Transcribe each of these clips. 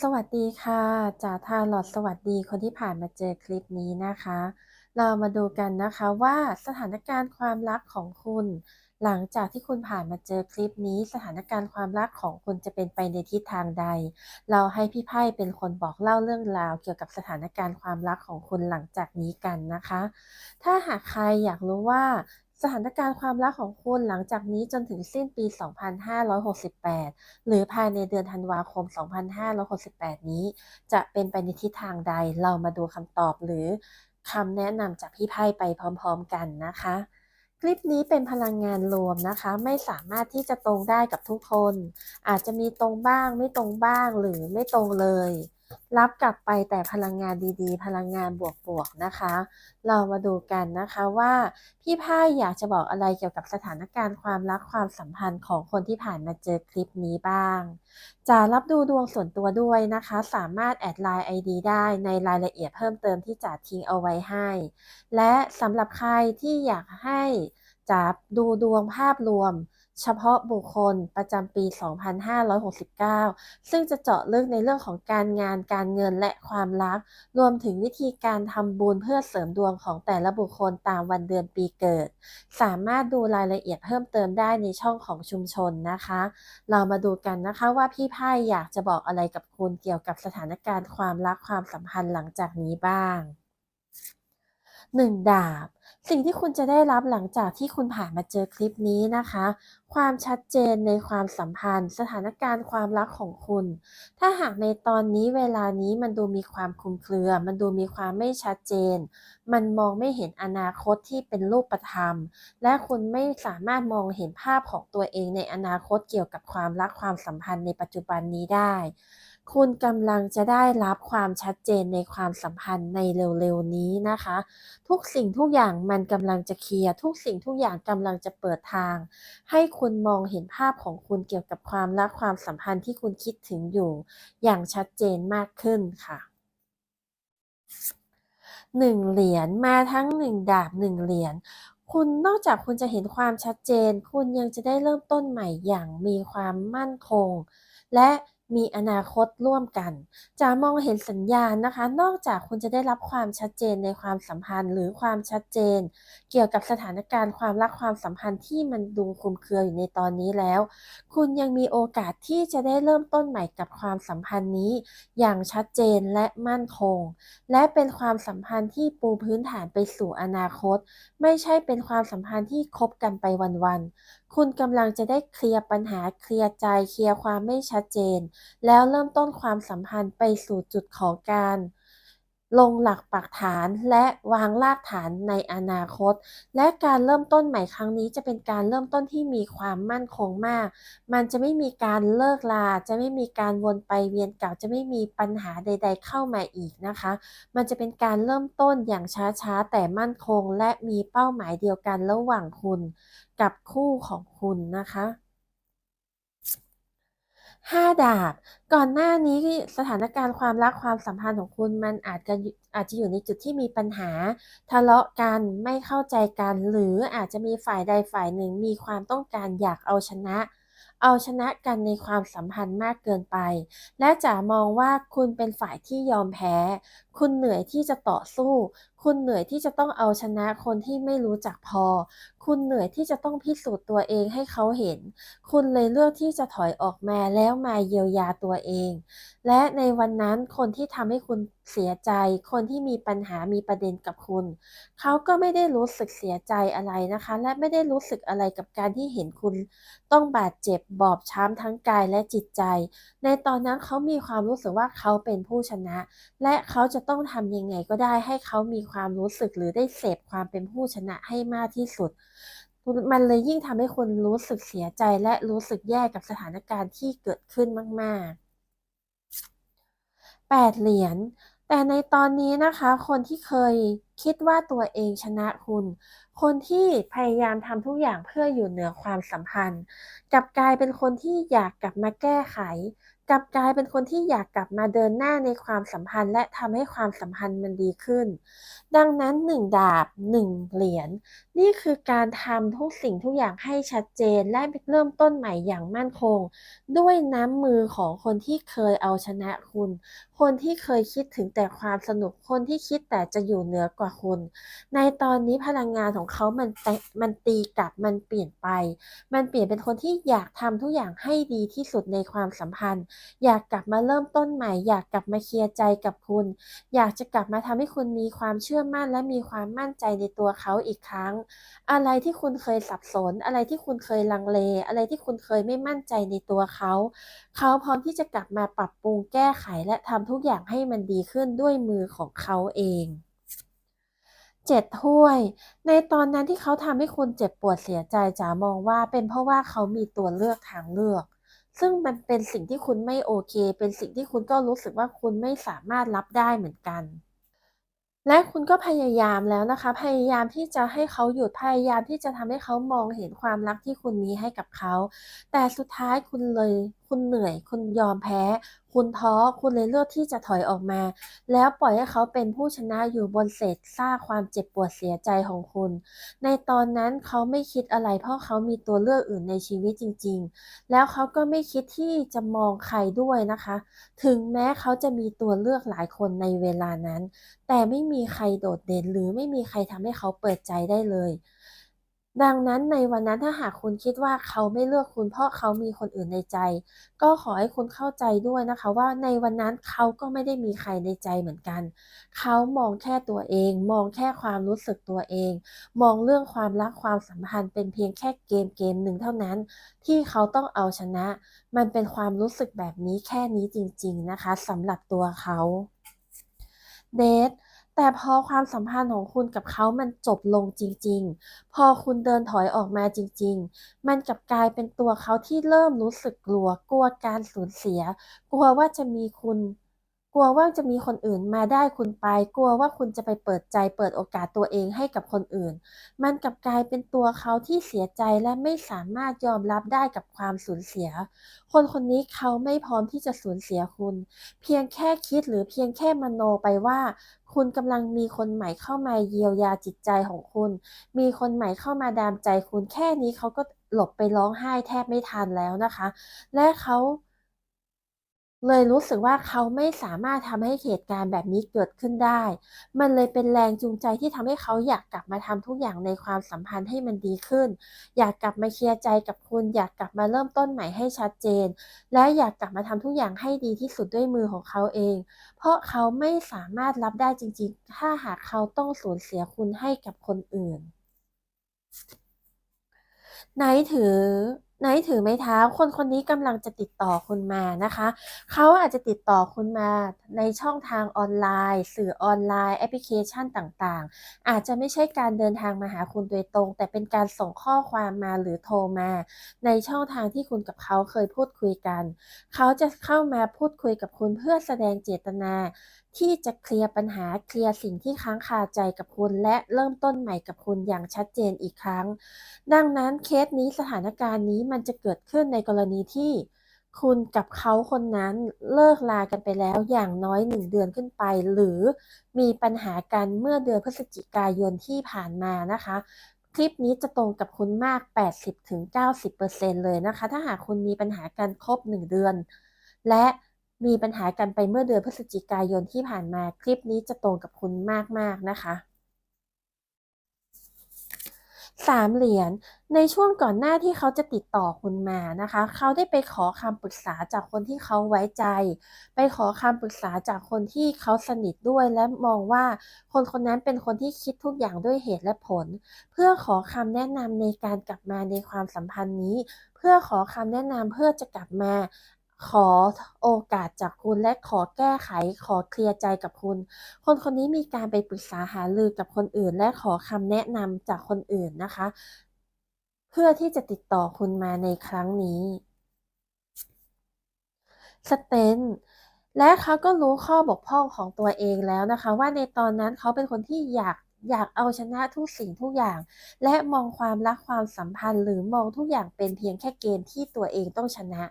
สวัสดีค่ะจากทาร์ลอตสวัสดีคนที่ผ่านมาเจอคลิปนี้นะคะ เรามาดูกันนะคะว่าสถานการณ์ความรักของคุณ หลังจากที่คุณผ่านมาเจอคลิปนี้ สถานการณ์ความรักของคุณจะเป็นไปในทิศทางใด เราให้พี่ไพ่เป็นคนบอกเล่าเรื่องราว เกี่ยวกับสถานการณ์ความรักของคุณหลังจากนี้กันนะคะ ถ้าหากใครอยากรู้ว่า สถานการณ์ความรักของคุณหลังจากนี้จนถึงสิ้นปี 2568 หรือภายในเดือนธันวาคม 2568 นี้ จะเป็นไปในทิศทางใด เรามาดูคำตอบหรือคำแนะนำจากพี่ไพ่ไปพร้อม ๆ กันนะคะ คลิปนี้เป็นพลังงานรวมนะคะ ไม่สามารถที่จะตรงได้กับทุกคน อาจจะมีตรงบ้าง ไม่ตรงบ้างหรือไม่ตรงเลย รับกลับไปแต่พลังงานดีๆ พลังงานบวกๆนะคะ เรามาดูกันนะคะว่าพี่ไพ่อยากจะบอกอะไรเกี่ยวกับสถานการณ์ความรักความสัมพันธ์ของคนที่ผ่านมาเจอคลิปนี้บ้าง จะรับดูดวงส่วนตัวด้วยนะคะ สามารถแอดไลน์ ID ได้ในรายละเอียดเพิ่มเติมที่จะทิ้งเอาไว้ให้ และสำหรับใครที่อยากให้จะดูดวงภาพรวม เฉพาะบุคคลประจำปี 2569 ซึ่งจะเจาะลึกในเรื่องของการงานการเงินและความรัก รวมถึงวิธีการทำบุญเพื่อเสริมดวงของแต่ละบุคคลตามวันเดือนปีเกิด สามารถดูรายละเอียดเพิ่มเติมได้ในช่องของชุมชนนะคะ เรามาดูกันนะคะว่าพี่ไพ่อยากจะบอกอะไรกับคุณเกี่ยวกับสถานการณ์ความรักความสัมพันธ์หลังจากนี้บ้าง 1 ดาบ สิ่งที่คุณจะได้รับหลังจากที่คุณผ่านมาเจอคลิปนี้นะคะ ความชัดเจนในความสัมพันธ์ สถานการณ์ความรักของคุณ ถ้าหากในตอนนี้เวลานี้มันดูมีความคลุมเครือ มันดูมีความไม่ชัดเจน มันมองไม่เห็นอนาคตที่เป็นรูปธรรม และคุณไม่สามารถมองเห็นภาพของตัวเองในอนาคตเกี่ยวกับความรักความสัมพันธ์ในปัจจุบันนี้ได้ คุณกำลังจะได้รับความชัดเจนในความสัมพันธ์ในเร็วๆนี้นะคะ ทุกสิ่งทุกอย่างมันกำลังจะเคลียร์ทุกสิ่งทุกอย่างกำลังจะเปิดทาง ให้คุณมองเห็นภาพของคุณเกี่ยวกับความรักความสัมพันธ์ที่คุณคิดถึงอยู่ อย่างชัดเจนมากขึ้นค่ะหนึ่งเหรียญมาทั้งหนึ่งดาบหนึ่งเหรียญคุณนอกจากคุณจะเห็นความชัดเจน คุณยังจะได้เริ่มต้นใหม่อย่างมีความมั่นคง และ มีอนาคตร่วมกัน จะมองเห็นสัญญาณนะคะ นอกจากคุณจะได้รับความชัดเจนในความสัมพันธ์ หรือความชัดเจน เกี่ยวกับสถานการณ์ความรักความสัมพันธ์ที่มันดูคลุมเครืออยู่ในตอนนี้แล้ว คุณยังมีโอกาสที่จะได้เริ่มต้นใหม่กับความสัมพันธ์นี้ อย่างชัดเจนและมั่นคง และเป็นความสัมพันธ์ที่ปูพื้นฐานไปสู่อนาคต ไม่ใช่เป็นความสัมพันธ์ที่คบกันไปวันๆคุณกำลังจะได้เคลียร์ปัญหาเคลียร์ใจเคลียร์ความไม่ชัดเจน แล้วเริ่มต้นความสัมพันธ์ไปสู่จุดของการ ลงหลักปักฐานและวางรากฐานในอนาคต และการเริ่มต้นใหม่ครั้งนี้จะเป็นการเริ่มต้นที่มีความมั่นคงมาก มันจะไม่มีการเลิกลา จะไม่มีการวนไปเวียนเก่า จะไม่มีปัญหาใด ๆ เข้ามาอีกนะคะ มันจะเป็นการเริ่มต้นอย่างช้าๆ แต่มั่นคง และมีเป้าหมายเดียวกันระหว่างคุณ กับคู่ของคุณนะคะ ห้าดาบ ก่อนหน้านี้สถานการณ์ความรักความสัมพันธ์ของคุณมันอาจจะอาจจะอยู่ในจุดที่มีปัญหา ทะเลาะกันไม่เข้าใจกัน หรืออาจจะมีฝ่ายใดฝ่ายหนึ่งมีความต้องการอยากเอาชนะ เอาชนะกันในความสัมพันธ์มากเกินไป และจะมองว่าคุณเป็นฝ่ายที่ยอมแพ้ คุณเหนื่อยที่จะต่อสู้ คุณเหนื่อยที่จะต้องเอาชนะคนที่ไม่รู้จักพอ คุณเหนื่อยที่จะต้องพิสูจน์ตัวเองให้เขาเห็น คุณเลยเลือกที่จะถอยออกมาแล้วมาเยียวยาตัวเอง และในวันนั้นคนที่ทำให้คุณเสียใจ คนที่มีปัญหามีประเด็นกับคุณ เขาก็ไม่ได้รู้สึกเสียใจอะไรนะคะ และไม่ได้รู้สึกอะไรกับการที่เห็นคุณ ต้องบาดเจ็บบอบช้ำทั้งกายและจิตใจ ในตอนนั้นเขามีความรู้สึกว่าเขาเป็นผู้ชนะ และเขาจะต้องทำยังไงก็ได้ให้เขามีความรู้สึกหรือได้เสพความเป็นผู้ชนะให้มากที่สุด มันเลยยิ่งทำให้คนรู้สึกเสียใจและรู้สึกแย่กับสถานการณ์ที่เกิดขึ้นมาก ๆ 8 เหรียญ แต่ในตอนนี้นะคะ คนที่เคยคิดว่าตัวเองชนะคุณ คนที่พยายามทำทุกอย่างเพื่ออยู่เหนือความสัมพันธ์ กลับกลายเป็นคนที่อยากกลับมาแก้ไข กลับกลายเป็นคนที่อยากกลับมาเดินหน้าในความสัมพันธ์ และทำให้ความสัมพันธ์มันดีขึ้น ดังนั้นหนึ่งดาบหนึ่งเหรียญนี่คือการทำทุกสิ่งทุกอย่างให้ชัดเจนและเริ่มต้นใหม่อย่างมั่นคง ด้วยน้ำมือของคนที่เคยเอาชนะคุณ คนที่เคยคิดถึงแต่ความสนุกคนที่คิดแต่จะอยู่เหนือกว่าคุณ ในตอนนี้พลังงานของเขามันมันตีกลับมันเปลี่ยนไป มันเปลี่ยนเป็นคนที่อยากทำทุกอย่างให้ดีที่สุดในความสัมพันธ์อยากกลับมาเริ่มต้นใหม่ อยากกลับมาเคลียร์ใจกับคุณ อยากจะกลับมาทำให้คุณมีความเชื่อมั่นและมีความมั่นใจในตัวเขาอีกครั้ง อะไรที่คุณเคยสับสน อะไรที่คุณเคยลังเล อะไรที่คุณเคยไม่มั่นใจในตัวเขา เขาพร้อมที่จะกลับมาปรับปรุงแก้ไขและทำทุกอย่างให้มันดีขึ้นด้วยมือของเขาเองเจ็ดถ้วย ในตอนนั้นที่เขาทำให้คุณเจ็บปวดเสียใจจ๋ามองว่าเป็นเพราะว่าเขามีตัวเลือกทางเลือก ซึ่งมันเป็นสิ่งที่คุณไม่โอเค เป็นสิ่งที่คุณก็รู้สึกว่าคุณไม่สามารถรับได้เหมือนกัน และคุณก็พยายามแล้วนะคะ พยายามที่จะให้เขาหยุด พยายามที่จะทำให้เขามองเห็นความรักที่คุณมีให้กับเขา แต่สุดท้ายคุณเลย คุณเหนื่อย คุณยอมแพ้ คุณท้อ คุณเลยเลือกที่จะถอยออกมา แล้วปล่อยให้เขาเป็นผู้ชนะอยู่บนเศษซากความเจ็บปวดเสียใจของคุณ ในตอนนั้นเขาไม่คิดอะไรเพราะเขามีตัวเลือกอื่นในชีวิตจริง ๆ แล้วเขาก็ไม่คิดที่จะมองใครด้วยนะคะ ถึงแม้เขาจะมีตัวเลือกหลายคนในเวลานั้น แต่ไม่มีใครโดดเด่นหรือไม่มีใครทำให้เขาเปิดใจได้เลย ดังนั้นในวันนั้นถ้าหากคุณคิดว่าเขาไม่เลือกคุณเพราะเขามีคนอื่นในใจ ก็ขอให้คุณเข้าใจด้วยนะคะว่าในวันนั้นเขาก็ไม่ได้มีใครในใจเหมือนกัน เขามองแค่ตัวเอง มองแค่ความรู้สึกตัวเอง มองเรื่องความรักความสัมพันธ์เป็นเพียงแค่เกมเกมหนึ่งเท่านั้น ที่เขาต้องเอาชนะ มันเป็นความรู้สึกแบบนี้แค่นี้จริง ๆนะคะสำหรับตัวเขาเดท แต่พอความสัมพันธ์ของคุณกับเขามันจบลงจริง ๆ พอคุณเดินถอยออกมาจริง ๆ มันกลับกลายเป็นตัวเขาที่เริ่มรู้สึกกลัว กลัวการสูญเสีย กลัวว่าจะมีคุณ กลัวว่าจะมีคนอื่นมาได้คุณไป กลัวว่าคุณจะไปเปิดใจเปิดโอกาสตัวเองให้กับคนอื่น มันกลับกลายเป็นตัวเขาที่เสียใจและไม่สามารถยอมรับได้กับความสูญเสีย คนคนนี้เขาไม่พร้อมที่จะสูญเสียคุณ เพียงแค่คิดหรือเพียงแค่มโนไปว่าคุณกำลังมีคนใหม่เข้ามาเยียวยาจิตใจของคุณ มีคนใหม่เข้ามาดามใจคุณแค่นี้เขาก็หลบไปร้องไห้แทบไม่ทันแล้วนะคะ และเขา เลยรู้สึกว่าเขาไม่สามารถทำให้เหตุการณ์แบบนี้เกิดขึ้นได้ มันเลยเป็นแรงจูงใจที่ทำให้เขาอยากกลับมาทำทุกอย่างในความสัมพันธ์ให้มันดีขึ้น อยากกลับมาเคลียร์ใจกับคุณ อยากกลับมาเริ่มต้นใหม่ให้ชัดเจน และอยากกลับมาทำทุกอย่างให้ดีที่สุดด้วยมือของเขาเอง เพราะเขาไม่สามารถรับได้จริง ๆ ถ้าหากเขาต้องสูญเสียคุณให้กับคนอื่น ไหนถือ ไหนถือไม้เท้าคนคนนี้กำลังจะติดต่อคุณมานะคะ เขาอาจจะติดต่อคุณมาในช่องทางออนไลน์ สื่อออนไลน์แอปพลิเคชันต่างๆ อาจจะไม่ใช่การเดินทางมาหาคุณโดยตรง แต่เป็นการส่งข้อความมาหรือโทรมา ในช่องทางที่คุณกับเขาเคยพูดคุยกัน เขาจะเข้ามาพูดคุยกับคุณเพื่อแสดงเจตนาที่จะเคลียร์ปัญหาเคลียร์สิ่งที่ค้างคาใจกับคุณ และเริ่มต้นใหม่กับคุณอย่างชัดเจนอีกครั้ง ดังนั้นเคสนี้สถานการณ์นี้มันจะเกิดขึ้นในกรณีที่คุณกับเขาคนนั้นเลิกลากันไปแล้วอย่างน้อยหนึ่งเดือนขึ้นไป หรือมีปัญหากันเมื่อเดือนพฤศจิกายนที่ผ่านมานะคะ คลิปนี้จะตรงกับคุณมาก 80-90%เลยนะคะ ถ้าหากคุณมีปัญหากันครบ 1 เดือน และ มีปัญหากันไปเมื่อเดือนพฤศจิกายนที่ผ่านมาคลิปนี้จะตรงกับคุณมากๆนะคะสามเหรียญในช่วงก่อนหน้าที่เขาจะติดต่อคุณมานะคะ เขาได้ไปขอคำปรึกษาจากคนที่เขาไว้ใจ ไปขอคำปรึกษาจากคนที่เขาสนิทด้วยและมองว่าคนคนนั้นเป็นคนที่คิดทุกอย่างด้วยเหตุและผล เพื่อขอคำแนะนำในการกลับมาในความสัมพันธ์นี้ เพื่อขอคำแนะนำเพื่อจะกลับมา ขอโอกาสจากคุณและขอแก้ไข ขอเคลียร์ใจกับคุณ คนคนนี้มีการไปปรึกษาหารือกับคนอื่น และขอคำแนะนำจากคนอื่นนะคะ เพื่อที่จะติดต่อคุณมาในครั้งนี้สเตนและเขาก็รู้ข้อบกพร่องของตัวเองแล้วนะคะ ว่าในตอนนั้นเขาเป็นคนที่อยาก อยากเอาชนะทุกสิ่งทุกอย่าง และมองความรักความสัมพันธ์ หรือมองทุกอย่างเป็นเพียงแค่เกมที่ตัวเองต้องชนะ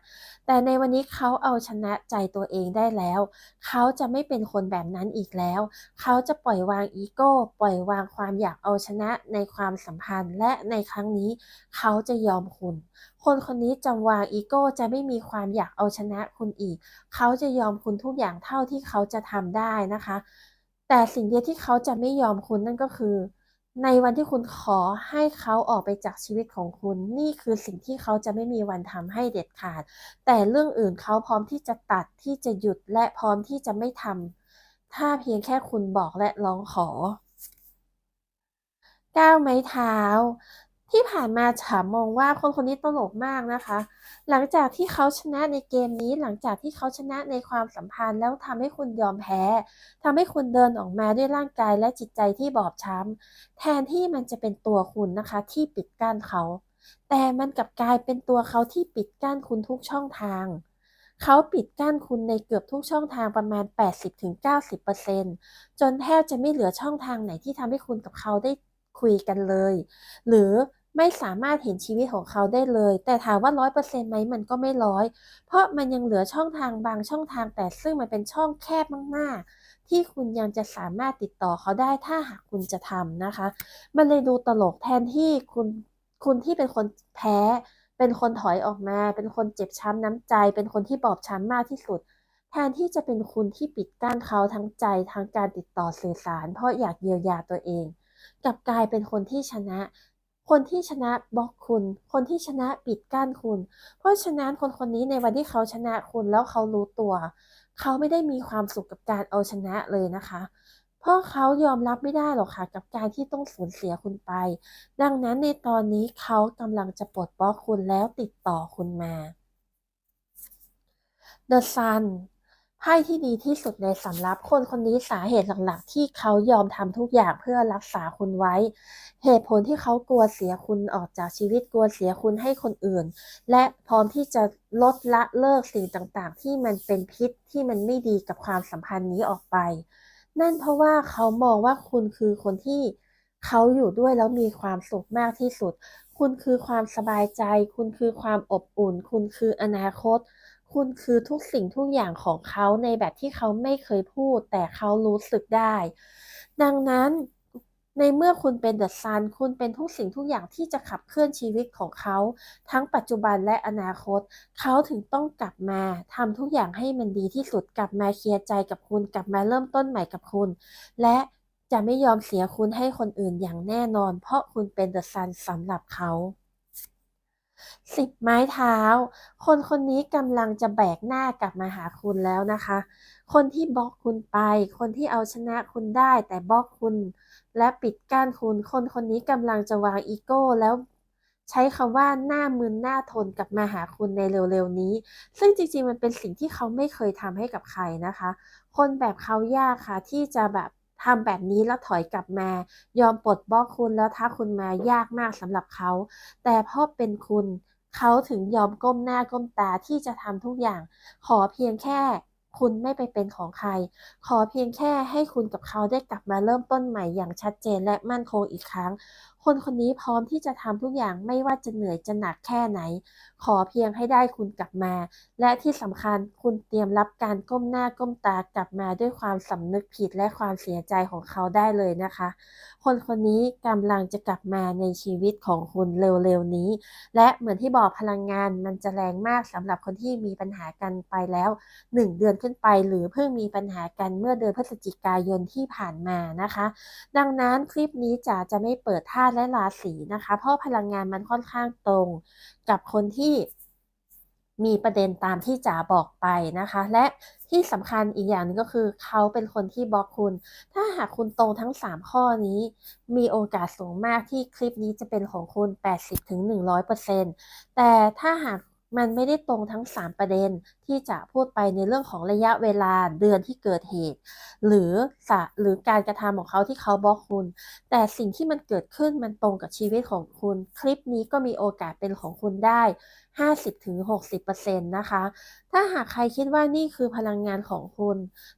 แต่ในวันนี้เขาเอาชนะใจตัวเองได้แล้ว เขาจะไม่เป็นคนแบบนั้นอีกแล้ว เขาจะปล่อยวางอีโก้ปล่อยวางความอยากเอาชนะในความสัมพันธ์ และในครั้งนี้เขาจะยอมคุณ คนคนนี้จะวางอีโก้จะไม่มีความอยากเอาชนะคุณอีก เขาจะยอมคุณทุกอย่างเท่าที่เขาจะทำได้นะคะ แต่สิ่งเดียวที่เขาจะไม่ยอมคุณนั่นก็คือ ในวันที่คุณขอให้เขาออกไปจากชีวิตของคุณ นี่คือสิ่งที่เขาจะไม่มีวันทำให้เด็ดขาด แต่เรื่องอื่นเขาพร้อมที่จะตัดที่จะหยุดและพร้อมที่จะไม่ทำถ้าเพียงแค่คุณบอกและร้องขอก้าวไม้เท้า ที่ผ่านมาฉามมองว่าคนคนนี้ตลกมากนะคะ หลังจากที่เขาชนะในเกมนี้ หลังจากที่เขาชนะในความสัมพันธ์แล้วทำให้คุณยอมแพ้ทำให้คุณเดินออกมาด้วยร่างกายและจิตใจที่บอบช้ำแทนที่มันจะเป็นตัวคุณนะคะ ที่ปิดกั้นเขา แต่มันกลับกลายเป็นตัวเขาที่ปิดกั้นคุณทุกช่องทางเขาปิดกั้นคุณในเกือบทุกช่องทางประมาณ 80-90%จนแทบจะไม่เหลือช่องทางไหนที่ทำให้คุณกับเขาได้คุยกันเลย หรือ ไม่สามารถเห็นชีวิตของเขาได้เลย แต่ถามว่าร้อยเปอร์เซ็นต์ไหมมันก็ไม่ร้อย เพราะมันยังเหลือช่องทางบางช่องทางแต่ซึ่งมันเป็นช่องแคบมากๆ ที่คุณยังจะสามารถติดต่อเขาได้ถ้าหากคุณจะทำนะคะ มันเลยดูตลกแทนที่คุณคุณที่เป็นคนแพ้ เป็นคนถอยออกมา เป็นคนเจ็บช้ำน้ำใจ เป็นคนที่บอบช้ำมากที่สุดแทนที่จะเป็นคุณที่ปิดกั้นเขาทั้งใจทั้งการติดต่อสื่อสาร เพราะอยากเยียวยาตัวเอง กลับกลายเป็นคนที่ชนะ คนที่ชนะบล็อกคุณ คนที่ชนะปิดกั้นคุณ เพราะฉะนั้นคนคนนี้ในวันที่เขาชนะคุณแล้วเขารู้ตัว เขาไม่ได้มีความสุขกับการเอาชนะเลยนะคะ เพราะเขายอมรับไม่ได้หรอกค่ะกับการที่ต้องสูญเสียคุณไป ดังนั้นในตอนนี้เขากำลังจะปลดบล็อกคุณแล้วติดต่อคุณมา The Sun ไพ่ที่ดีที่สุดในสำรับคนคนนี้สาเหตุหลักๆที่เขายอมทำทุกอย่างเพื่อรักษาคุณไว้ เหตุผลที่เขากลัวเสียคุณออกจากชีวิตกลัวเสียคุณให้คนอื่น และพร้อมที่จะลดละเลิกสิ่งต่างๆ ที่มันเป็นพิษที่มันไม่ดีกับความสัมพันธ์นี้ออกไป นั่นเพราะว่าเขามองว่าคุณคือคนที่เขาอยู่ด้วยแล้วมีความสุขมากที่สุด คุณคือความสบายใจ คุณคือความอบอุ่น คุณคืออนาคต คุณคือทุกสิ่งทุกอย่างของเขาในแบบที่เขาไม่เคยพูด แต่เขารู้สึกได้ ดังนั้นในเมื่อคุณเป็นเดอะซันคุณเป็นทุกสิ่งทุกอย่างที่จะขับเคลื่อนชีวิตของเขา ทั้งปัจจุบันและอนาคต เขาถึงต้องกลับมาทำทุกอย่างให้มันดีที่สุดกลับมาเคลียร์ใจกับคุณกลับมาเริ่มต้นใหม่กับคุณ และจะไม่ยอมเสียคุณให้คนอื่นอย่างแน่นอน เพราะคุณเป็นเดอะซันสำหรับเขา สิบไม้เท้า คนคนนี้กำลังจะแบกหน้ากลับมาหาคุณแล้วนะคะ คนที่บล็อกคุณไป คนที่เอาชนะคุณได้แต่บล็อกคุณ และปิดกั้นคุณ คนคนนี้กำลังจะวางอีโก้แล้วใช้คำว่าหน้ามึนหน้าทนกลับมาหาคุณในเร็วๆนี้ ซึ่งจริงๆมันเป็นสิ่งที่เขาไม่เคยทำให้กับใครนะคะ คนแบบเขายากค่ะที่จะแบบ ทำแบบนี้แล้วถอยกลับมา ยอมปลดบล็อกคุณแล้วถ้าคุณมายากมากสำหรับเขา แต่เพราะเป็นคุณ เขาถึงยอมก้มหน้าก้มตาที่จะทำทุกอย่าง ขอเพียงแค่คุณไม่ไปเป็นของใคร ขอเพียงแค่ให้คุณกับเขาได้กลับมาเริ่มต้นใหม่อย่างชัดเจนและมั่นคงอีกครั้ง คนคนนี้พร้อมที่จะทำทุกอย่างไม่ว่าจะเหนื่อยจะหนักแค่ไหน ขอเพียงให้ได้คุณกลับมา และที่สำคัญคุณเตรียมรับการก้มหน้าก้มตากลับมาด้วยความสำนึกผิดและความเสียใจของเขาได้เลยนะคะ คนคนนี้กำลังจะกลับมาในชีวิตของคุณเร็วๆนี้ และเหมือนที่บอกพลังงานมันจะแรงมากสำหรับคนที่มีปัญหากันไปแล้ว 1 เดือนขึ้นไปหรือเพิ่งมีปัญหากันเมื่อเดือนพฤศจิกายนที่ผ่านมานะคะ ดังนั้นคลิปนี้จะจะไม่เปิดธาและราศีนะคะ เพราะพลังงานมันค่อนข้างตรงกับคนที่มีประเด็นตามที่จ๋าบอกไปนะคะ และที่สำคัญอีกอย่างนึงก็คือเขาเป็นคนที่บล็อกคุณ ถ้าหากคุณตรงทั้ง 3 ข้อนี้ มีโอกาสสูงมากที่คลิปนี้จะเป็นของคุณ 80-100%แต่ถ้าหาก มันไม่ได้ตรงทั้ง 3 ประเด็นที่จะพูดไปในเรื่องของระยะเวลาเดือนที่เกิดเหตุ หรือสะหรือการกระทำของเขาที่เขาบล็อกคุณ แต่สิ่งที่มันเกิดขึ้นมันตรงกับชีวิตของคุณ คลิปนี้ก็มีโอกาสเป็นของคุณได้ 50-60%นะคะ ถ้าหากใครคิดว่านี่คือพลังงานของคุณ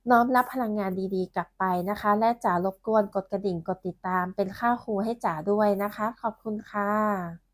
น้อมรับพลังงานดีๆ กลับไปนะคะ และจ๋ารบกวนกดกระดิ่งกดติดตามเป็นค่าครูให้จ๋าด้วยนะคะ ขอบคุณค่ะ